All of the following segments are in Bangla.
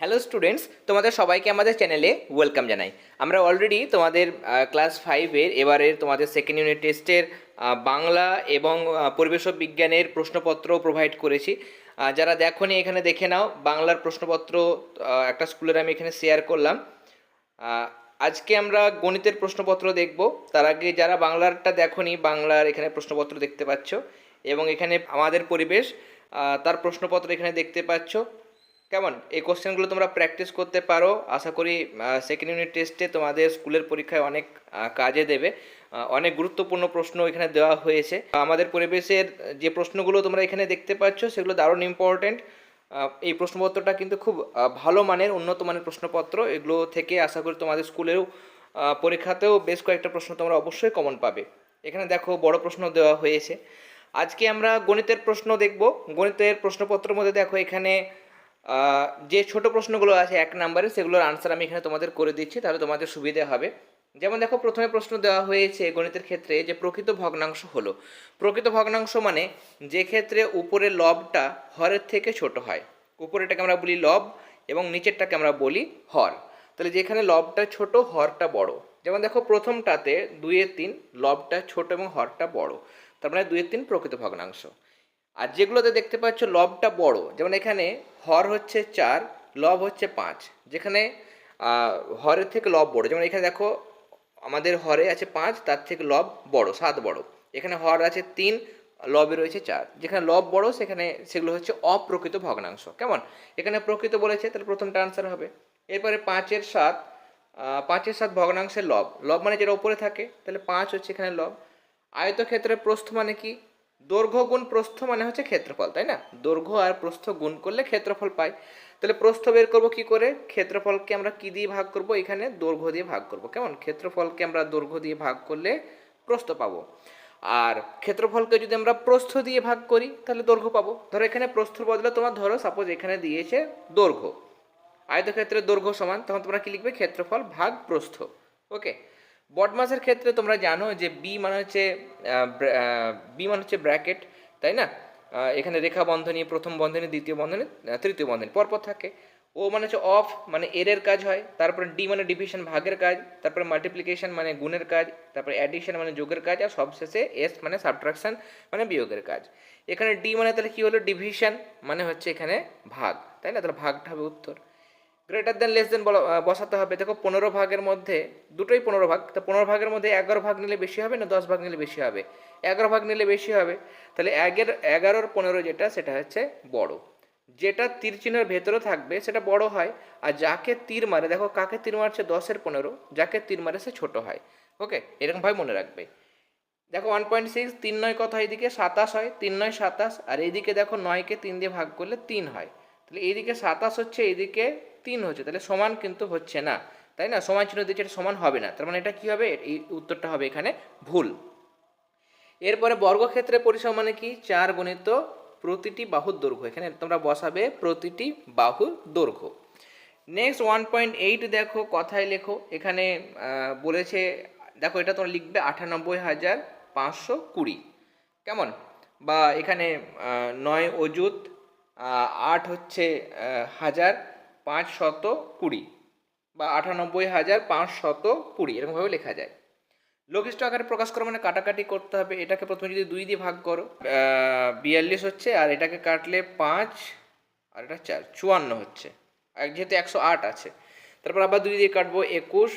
হ্যালো স্টুডেন্টস তোমাদের সবাইকে আমাদের চ্যানেলে ওয়েলকাম জানাই। আমরা অলরেডি তোমাদের ক্লাস ফাইভের এবারের তোমাদের সেকেন্ড ইউনিট টেস্টের বাংলা এবং পরিবেশ বিজ্ঞানের প্রশ্নপত্র প্রোভাইড করেছি। যারা দেখোনি এখানে দেখে নাও, বাংলার প্রশ্নপত্র একটা স্কুলের আমি এখানে শেয়ার করলাম। আজকে আমরা গণিতের প্রশ্নপত্র দেখব। তার আগে যারা বাংলারটা দেখোনি, বাংলার এখানে প্রশ্নপত্র দেখতে পাচ্ছ। এবং এখানে আমাদের পরিবেশ তার প্রশ্নপত্র এখানে দেখতে পাচ্ছ। কেমন? এই কোশ্চেনগুলো তোমরা প্র্যাকটিস করতে পারো। আশা করি সেকেন্ড ইউনিট টেস্টে তোমাদের স্কুলের পরীক্ষায় অনেক কাজে দেবে। অনেক গুরুত্বপূর্ণ প্রশ্ন এখানে দেওয়া হয়েছে। আমাদের পরিবেশের যে প্রশ্নগুলো তোমরা এখানে দেখতে পাচ্ছ সেগুলো দারুণ ইম্পর্ট্যান্ট এই প্রশ্নপত্রটা কিন্তু খুব ভালো মানের উন্নত মানের প্রশ্নপত্র। এগুলো থেকে আশা করি তোমাদের স্কুলেও আহ, পরীক্ষাতেও বেশ কয়েকটা প্রশ্ন তোমরা অবশ্যই কমন পাবে। এখানে দেখো বড় প্রশ্ন দেওয়া হয়েছে। আজকে আমরা গণিতের প্রশ্ন দেখব। গণিতের প্রশ্নপত্রের মধ্যে দেখো এখানে যে ছোট প্রশ্নগুলো আছে এক নম্বরে, সেগুলোর আনসার আমি এখানে তোমাদের করে দিচ্ছি, তাহলে তোমাদের সুবিধে হবে। যেমন দেখো, প্রথমে প্রশ্ন দেওয়া হয়েছে গণিতের ক্ষেত্রে যে প্রকৃত ভগ্নাংশ হলো। প্রকৃত ভগ্নাংশ মানে যে ক্ষেত্রে উপরে লবটা হরের থেকে ছোট হয়। উপরেরটাকে আমরা বলি লব এবং নিচেরটাকে আমরা বলি হর। তাহলে যেখানে লবটা ছোট, হরটা বড়। যেমন দেখো, প্রথমটাতে দুইয়ের তিন, লবটা ছোট এবং হরটা বড়। তার মানে দুইয়ের তিন প্রকৃত ভগ্নাংশ। আর যেগুলোতে দেখতে পাচ্ছ লবটা বড়, যেমন এখানে হর হচ্ছে চার, লব হচ্ছে পাঁচ, যেখানে হরের থেকে লব বড়, যেমন এখানে দেখো আমাদের হরে আছে পাঁচ, তার থেকে লব বড়, সাত বড়, এখানে হর আছে তিন, লবে রয়েছে চার, যেখানে লব বড়, সেখানে সেগুলো হচ্ছে অপ্রকৃত ভগ্নাংশ, কেমন? এখানে প্রকৃত বলেছে, তাহলে প্রথমটা আনসার হবে, এরপরে পাঁচের সাত পাঁচের সাত ভগ্নাংশের লব লব মানে যেটা উপরে থাকে, তাহলে পাঁচ হচ্ছে এখানে লব, আয়তক্ষেত্রের প্রস্থ মানে কি? দৈর্ঘ্য গুণ প্রস্থ মানে হচ্ছে ক্ষেত্রফল, তাই না? দৈর্ঘ্য আর প্রস্থ গুণ করলে ক্ষেত্রফল পাই। তাহলে প্রস্থ বের করব কি করে? ক্ষেত্রফলকে আমরা কি দিয়ে ভাগ করব? এখানে দৈর্ঘ্য দিয়ে ভাগ করব। কেমন? ক্ষেত্রফলকে আমরা দৈর্ঘ্য দিয়ে ভাগ করলে প্রস্থ পাবো। আর ক্ষেত্রফলকে যদি আমরা প্রস্থ দিয়ে ভাগ করি, তাহলে দৈর্ঘ্য পাবো। ধরো এখানে প্রস্থর বদলে তোমার ধরো সাপোজ এখানে দিয়েছে দৈর্ঘ্য। আয়তক্ষেত্রের দৈর্ঘ্য সমান, তখন তোমরা কি লিখবে? ক্ষেত্রফল ভাগ প্রস্থ। ওকে বটমাসের ক্ষেত্রে তোমরা জানো যে বি মানে হচ্ছে বি মানে হচ্ছে ব্র্যাকেট তাই না? এখানে রেখা বন্ধনী, প্রথম বন্ধনী, দ্বিতীয় বন্ধনী তৃতীয় বন্ধনী, পরপর থাকে। ও মানে হচ্ছে অফ মানে এরের কাজ হয়। তারপরে ডি মানে ডিভিশন ভাগের কাজ। তারপরে মাল্টিপ্লিকেশন মানে গুণের কাজ। তারপরে অ্যাডিশন মানে যোগের কাজ। আর সবশেষে এস মানে সাবট্রাকশন মানে বিয়োগের কাজ। এখানে ডি মানে তাহলে কী হলো? ডিভিশন মানে হচ্ছে এখানে ভাগ, তাই না? তাহলে ভাগটা হবে উত্তর। গ্রেটার দেন লেস দেন বসাতে হবে। দেখো, পনেরো ভাগের মধ্যে, দুটোই পনেরো ভাগ। তো পনেরো ভাগের মধ্যে এগারো ভাগ নিলে বেশি হবে না দশ ভাগ নিলে বেশি হবে? এগারো ভাগ নিলে বেশি হবে। তাহলে একের এগারোর পনেরো যেটা, সেটা হচ্ছে বড়। যেটা তীর চিহ্নের ভেতরে থাকবে, সেটা বড় হয়। আর যাকে তীর মারে, দেখো, কাকে তীর মারছে? দশের পনেরো। যাকে তীর মারে, সে ছোট হয়। ওকে? এরকমভাবে মনে রাখবে। দেখো ওয়ান পয়েন্ট সিক্স তিন নয় কথা এইদিকে সাতাশ হয়। তিন নয় সাতাশ। আর এইদিকে দেখো, নয়কে তিন দিয়ে ভাগ করলে তিন হয়। তাহলে এইদিকে সাতাশ হচ্ছে, এইদিকে তিন হচ্ছে, তাহলে সমান কিন্তু হচ্ছে না, তাই না? সমান চিহ্ন দিচ্ছে এটা সমান হবে না, তার মানে এটা কি হবে? এই উত্তরটা হবে এখানে ভুল। এরপরে বর্গক্ষেত্রে পরিসীমা মানে কি? চার গণিত প্রতিটি বাহুর দৈর্ঘ্য, এখানে তোমরা বসাবে প্রতিটি বাহুর দৈর্ঘ্য। নেক্সট ওয়ান পয়েন্ট এইট দেখো, কথায় লেখো, এখানে বলেছে, দেখো এটা তোমরা লিখবে আটানব্বই হাজার পাঁচশো কুড়ি। কেমন? বা এখানে নয় অজুত আট হচ্ছে হাজার পাঁচ শত কুড়ি বা আটানব্বই হাজার পাঁচ শত কুড়ি, এরকমভাবে লেখা যায়। লঘিষ্ঠ আকারে প্রকাশ করো মানে কাটাকাটি করতে হবে, এটাকে প্রথমে যদি দুই দিয়ে ভাগ করো বিয়াল্লিশ হচ্ছে আর এটাকে কাটলে পাঁচ, আর এটা চার, চুয়ান্ন হচ্ছে। যেহেতু একশো আট আছে, তারপর আবার দুই দিয়ে কাটবো একুশ,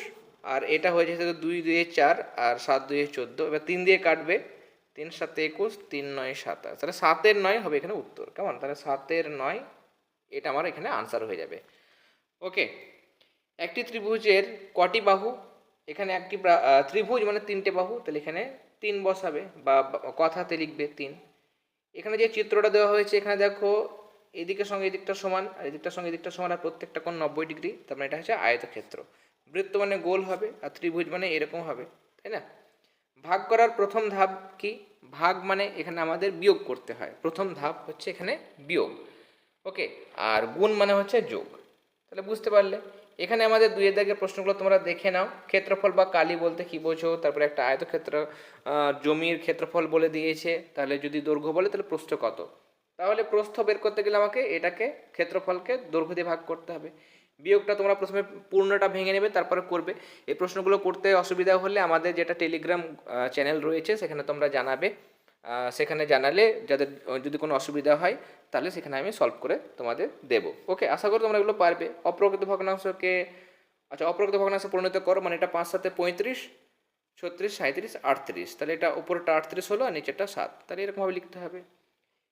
আর এটা হয়ে যাচ্ছে দুই দুয়ে চার আর সাত দুয়ে চোদ্দ, এবার তিন দিয়ে কাটবে, তিন সাতে একুশ, তিন নয় সাতাশ তাহলে সাতের নয় হবে এখানে উত্তর, কেমন? তাহলে সাতের নয়, এটা আমার এখানে আনসার হয়ে যাবে। ওকে একটি ত্রিভুজের কটি বাহু? এখানে একটি ত্রিভুজ মানে তিনটে বাহু, তাহলে এখানে তিন বসাবে বা কথাতে লিখবে তিন। এখানে যে চিত্রটা দেওয়া হয়েছে, এখানে দেখো এদিকের সঙ্গে এদিকটা সমান আর এদিকটার সঙ্গে এদিকটা সমান আর প্রত্যেকটা কোণ নব্বই ডিগ্রি, তার মানে এটা হচ্ছে আয়তক্ষেত্র। বৃত্ত মানে গোল হবে আর ত্রিভুজ মানে এরকম হবে, তাই না? ভাগ করার প্রথম ধাপ কি? ভাগ মানে এখানে আমাদের বিয়োগ করতে হয়। প্রথম ধাপ হচ্ছে এখানে বিয়োগ। ওকে আর গুণ মানে হচ্ছে যোগ। তাহলে বুঝতে পারলে। এখানে আমাদের দুই দাগের প্রশ্নগুলো তোমরা দেখে নাও। ক্ষেত্রফল বা কালি বলতে কি বোঝো? তারপরে একটা আয়তক্ষেত্র জমির ক্ষেত্রফল বলে দিয়েছে। তাহলে যদি দৈর্ঘ্য বলে, তাহলে প্রস্থ কত? তাহলে প্রস্থ বের করতে গেলে আমাকে এটাকে ক্ষেত্রফলকে দৈর্ঘ্য দিয়ে ভাগ করতে হবে। বিয়োগটা তোমরা প্রথমে পূর্ণটা ভেঙে নেবে, তারপরে করবে। এই প্রশ্নগুলো করতে অসুবিধা হলে আমাদের যেটা টেলিগ্রাম চ্যানেল রয়েছে, সেখানে তোমরা জানাবে। সেখানে জানালে যাদের যদি কোনো অসুবিধা হয়, তাহলে সেখানে আমি সলভ করে তোমাদের দেবো। ওকে আশা করি তোমরা এগুলো পারবে। অপ্রকৃত ভগ্নাংশকে আচ্ছা অপ্রকৃত ভগ্নাংশ পরিণত করো মানে এটা পাঁচ সাথে পঁয়ত্রিশ, ছত্রিশ সাঁত্রিশ আটত্রিশ। তাহলে এটা উপরটা আটত্রিশ হলো আর নিচেরটা সাত। তাহলে এরকমভাবে লিখতে হবে।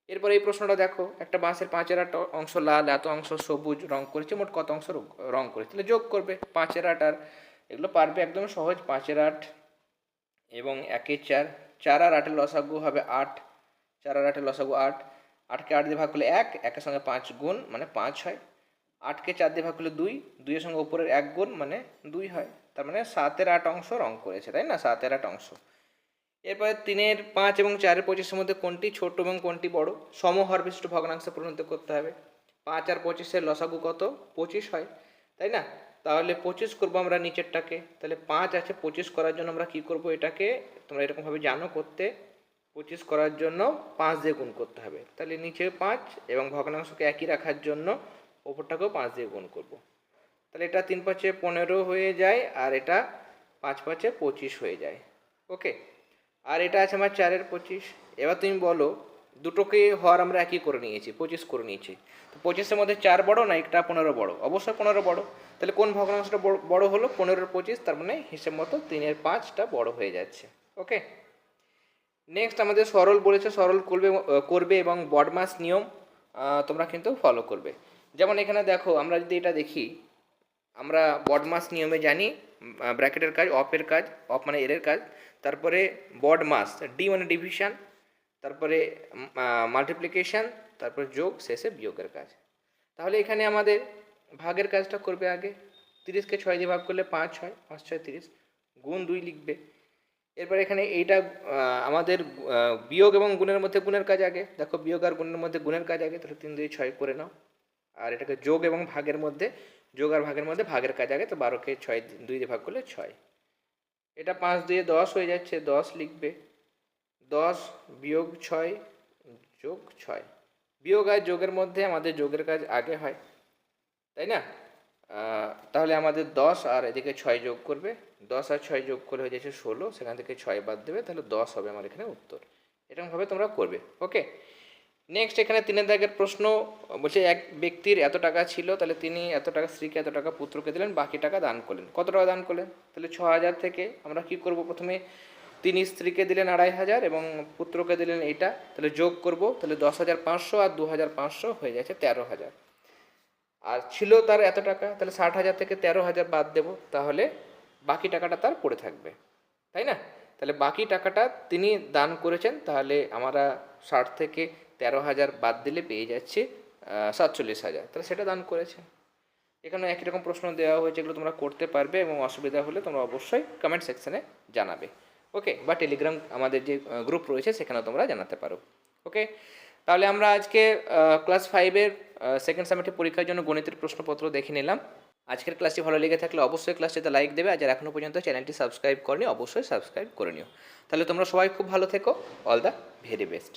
এরপর এই প্রশ্নটা দেখো, একটা বাঁশের পাঁচের আট অংশ লাল, এত অংশ সবুজ, রং করেছে, মোট কত অংশ র- করেছে? তাহলে যোগ করবে, পাঁচের আট আর, এগুলো পারবে একদম সহজ, পাঁচের আট এবং একের চার। চার আর আটের লসাগু হবে আট। চার আর আটের লসাগু আট। আটকে আট দিয়ে ভাগ করলে এক, একের সঙ্গে পাঁচ গুণ মানে পাঁচ হয়। আটকে চার দিয়ে ভাগ করলে দুই, দুইয়ের সঙ্গে উপরের এক গুণ মানে দুই হয়। তার মানে সাতের আট অংশ রং করেছে, তাই না? সাতের আট অংশ। এরপরে তিনের পাঁচ এবং চারের পঁচিশের মধ্যে কোনটি ছোট এবং কোনটি বড়? সমহর বিশিষ্ট ভগ্নাংশে পরিণত করতে হবে। পাঁচ আর পঁচিশের লসাগু কত? পঁচিশ হয়, তাই না? তাহলে পঁচিশ করব আমরা নিচেরটাকে। তাহলে পাঁচ আছে, পঁচিশ করার জন্য আমরা কি করব এটাকে? তোমরা এরকমভাবে জানো করতে। পঁচিশ করার জন্য পাঁচ দিয়ে গুণ করতে হবে। তাহলে নিচে পাঁচ এবং ভগ্নাংশকে একই রাখার জন্য ওপরটাকেও পাঁচ দিয়ে গুণ করব। তাহলে এটা তিন পাঁচে পনেরো হয়ে যায় আর এটা পাঁচ পাঁচে পঁচিশ হয়ে যায়। ওকে? আর এটা আছে আমার চারের পঁচিশ। এবার তুমি বলো দুটোকে হর আমরা একই করে নিয়েছি, পঁচিশ করে নিয়েছি। তো পঁচিশের মধ্যে চার বড় না একটা পনেরো বড়? অবশ্যই পনেরো বড়। তাহলে কোন ভগ্নাংশটা বড়- হলো? পনেরোর পঁচিশ, তার মানে হিসেব মতো তিনের পাঁচটা বড় হয়ে যাচ্ছে। ওকে? নেক্সট আমাদের সরল বলেছে, সরল করবে করবে এবং বডমাস নিয়ম তোমরা কিন্তু ফলো করবে। যেমন এখানে দেখো, আমরা যদি এটা দেখি, আমরা বডমাস নিয়মে জানি ব্র্যাকেটের কাজ অফের কাজ অফ মানে এর কাজ, তারপরে বড মাস ডি মানে ডিভিশন তারপরে মাল্টিপ্লিকেশন তারপরে যোগ, শেষে বিয়োগের কাজ। তাহলে এখানে আমাদের ভাগের কাজটা করবে আগে। তিরিশকে ছয় দিয়ে ভাগ করলে পাঁচ ছয় পাঁচ ছয় তিরিশ, গুণ দুই লিখবে। এরপর এখানে এইটা আমাদের বিয়োগ এবং গুণের মধ্যে গুণের কাজ আগে। দেখো বিয়োগ আর গুণের মধ্যে গুণের কাজ আগে, তাহলে তিন দুই ছয় করে নাও। আর এটাকে যোগ এবং ভাগের মধ্যে, যোগ আর ভাগের মধ্যে ভাগের কাজ আগে, তো বারোকে ছয়, দুই দিয়ে ভাগ করলে ছয়। এটা পাঁচ দিয়ে দশ হয়ে যাচ্ছে, দশ লিখবে। দশ বিয়োগ ছয় যোগ ছয়। বিয়োগ আর যোগের মধ্যে আমাদের যোগের কাজ আগে হয়, তাই না? তাহলে আমাদের দশ আর এদিকে ছয় যোগ করবে। দশ আর ছয় যোগ করে হয়ে যাচ্ছে ষোলো, সেখান থেকে ছয় বাদ দেবে, তাহলে দশ হবে আমার এখানে উত্তর। এরকমভাবে তোমরা করবে, ওকে? নেক্সট এখানে তিনের দাগের প্রশ্ন, বলছে এক ব্যক্তির এত টাকা ছিল, তাহলে তিনি এত টাকা স্ত্রীকে, এত টাকা পুত্রকে দিলেন, বাকি টাকা দান করলেন। কত টাকা দান করলেন? তাহলে ছ হাজার থেকে আমরা কি করব প্রথমে? তিনি স্ত্রীকে দিলেন আড়াই হাজার এবং পুত্রকে দিলেন এইটা তাহলে যোগ করব, তাহলে দশ হাজার পাঁচশো আর দু হাজার পাঁচশো হয়ে যাচ্ছে তেরো হাজার। আর ছিল তার এত টাকা, তাহলে ষাট হাজার থেকে তেরো হাজার বাদ দেব, তাহলে বাকি টাকাটা তার পড়ে থাকবে, তাই না? তাহলে বাকি টাকাটা তিনি দান করেছেন, তাহলে আমরা ষাট থেকে তেরো হাজার বাদ দিলে পেয়ে যাচ্ছি সাতচল্লিশ হাজার, তাহলে সেটা দান করেছে এখানে একই রকম প্রশ্ন দেওয়া হয়েছে, এগুলো তোমরা করতে পারবে এবং অসুবিধা হলে তোমরা অবশ্যই কমেন্ট সেকশানে জানাবে। ওকে বা টেলিগ্রাম আমাদের যে গ্রুপ রয়েছে, সেখানেও তোমরা জানাতে পারো। ওকে তাহলে আমরা আজকে ক্লাস ফাইভের সেকেন্ড সেমিস্টার পরীক্ষার জন্য গণিতের প্রশ্নপত্র দেখে নিলাম। আজকের ক্লাসটি ভালো লেগে থাকলে অবশ্যই ক্লাসটিতে লাইক দেবে, আর এখনও পর্যন্ত চ্যানেলটি সাবস্ক্রাইব করনি, অবশ্যই সাবস্ক্রাইব করে নিও। তাহলে তোমরা সবাই খুব ভালো থেকো। All the very best